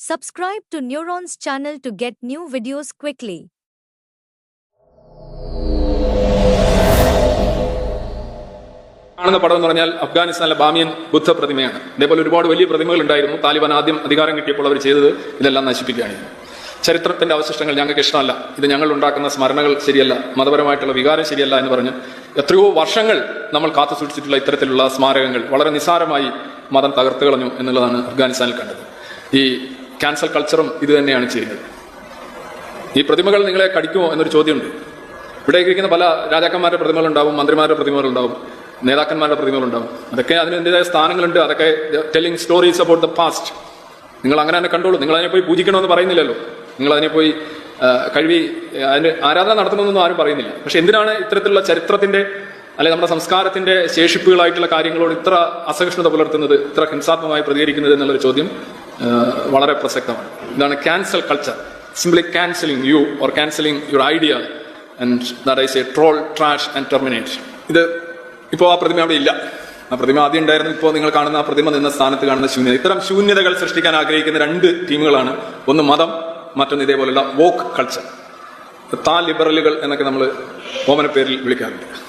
Subscribe to Neurons channel to get new videos quickly. കാണുന്ന പടം എന്ന് പറഞ്ഞാൽ അഫ്ഗാനിസ്ഥാനിലെ ബാമിയൻ ബുദ്ധ പ്രതിമയാണ് ഇതേപോലെ ഒരുപാട് വലിയ പ്രതിമകൾ ഉണ്ടായിരുന്നു താലിബാൻ ആദ്യം അധികാരം കിട്ടിയപ്പോൾ അവർ ചെയ്തത് ഇതെല്ലാം നശിപ്പിക്കുകയാണ് ചരിത്രത്തിന്റെ അവശിഷ്ടങ്ങൾ ഞങ്ങൾക്ക് ഇഷ്ടമല്ല. ഇത് ഞങ്ങൾ ഉണ്ടാക്കുന്ന സ്മരണകൾ ശരിയല്ല. മതപരമായിട്ടുള്ള വികാരം ശരിയല്ല എന്ന് പറഞ്ഞ് എത്രയോ വർഷങ്ങൾ നമ്മൾ കാത്തു സൂക്ഷിച്ചിട്ടുള്ള ഇത്തരത്തിലുള്ള സ്മാരകങ്ങൾ വളരെ നിസ്സാരമായി മതം തകർത്ത് കളഞ്ഞു എന്നുള്ളതാണ് അഫ്ഗാനിസ്ഥാനിൽ കണ്ടത്. ഈ ക്യാൻസൽ കൾച്ചറും ഇത് തന്നെയാണ് ചെയ്യുന്നത്. ഈ പ്രതിമകൾ നിങ്ങളെ കടിക്കുമോ എന്നൊരു ചോദ്യമുണ്ട്. ഇവിടെ ഇരിക്കുന്ന പല രാജാക്കന്മാരുടെ പ്രതിമകളുണ്ടാവും മന്ത്രിമാരുടെ പ്രതിമകളുണ്ടാവും നേതാക്കന്മാരുടെ പ്രതിമകളുണ്ടാവും. അതൊക്കെ അതിനെതിരായ സ്ഥാനങ്ങളുണ്ട് അതൊക്കെ telling stories about the past നിങ്ങൾ അങ്ങനെ തന്നെ കണ്ടോളൂ. നിങ്ങൾ അതിനെ പോയി പൂജിക്കണമെന്ന് പറയുന്നില്ലല്ലോ. നിങ്ങൾ അതിനെ പോയി കഴിവി അതിന് ആരാധന നടത്തണമെന്നൊന്നും ആരും പറയുന്നില്ല. പക്ഷെ എന്തിനാണ് ഇത്തരത്തിലുള്ള ചരിത്രത്തിന്റെ അല്ലെങ്കിൽ നമ്മുടെ സംസ്കാരത്തിന്റെ ശേഷിപ്പുകളായിട്ടുള്ള കാര്യങ്ങളോട് ഇത്ര അസഹിഷ്ണുത പുലർത്തുന്നത് ഇത്ര ഹിംസാത്മകമായി പ്രതികരിക്കുന്നത് എന്നുള്ളൊരു ചോദ്യം വളരെ പ്രസക്തമാണ്. ഇതാണ് cancel culture simply cancelling you or cancelling your idea and that I say troll trash and terminate ഇത് ഇപ്പോൾ ആ പ്രതിമ അവിടെ ഇല്ല. ആ പ്രതിമ ആദ്യം ഉണ്ടായിരുന്നു. ഇപ്പോൾ നിങ്ങൾ കാണുന്ന ആ പ്രതിമ നിന്ന സ്ഥാനത്ത് കാണുന്ന ശൂന്യത. ഇത്തരം ശൂന്യതകൾ സൃഷ്ടിക്കാൻ ആഗ്രഹിക്കുന്ന രണ്ട് ടീമുകളാണ്. ഒന്ന് മതം മറ്റൊന്ന് ഇതേപോലുള്ള വോക്ക് കൾച്ചർ താ ലിബറലുകൾ എന്നൊക്കെ നമ്മൾ ഓമന പേരിൽ വിളിക്കാറുണ്ട്.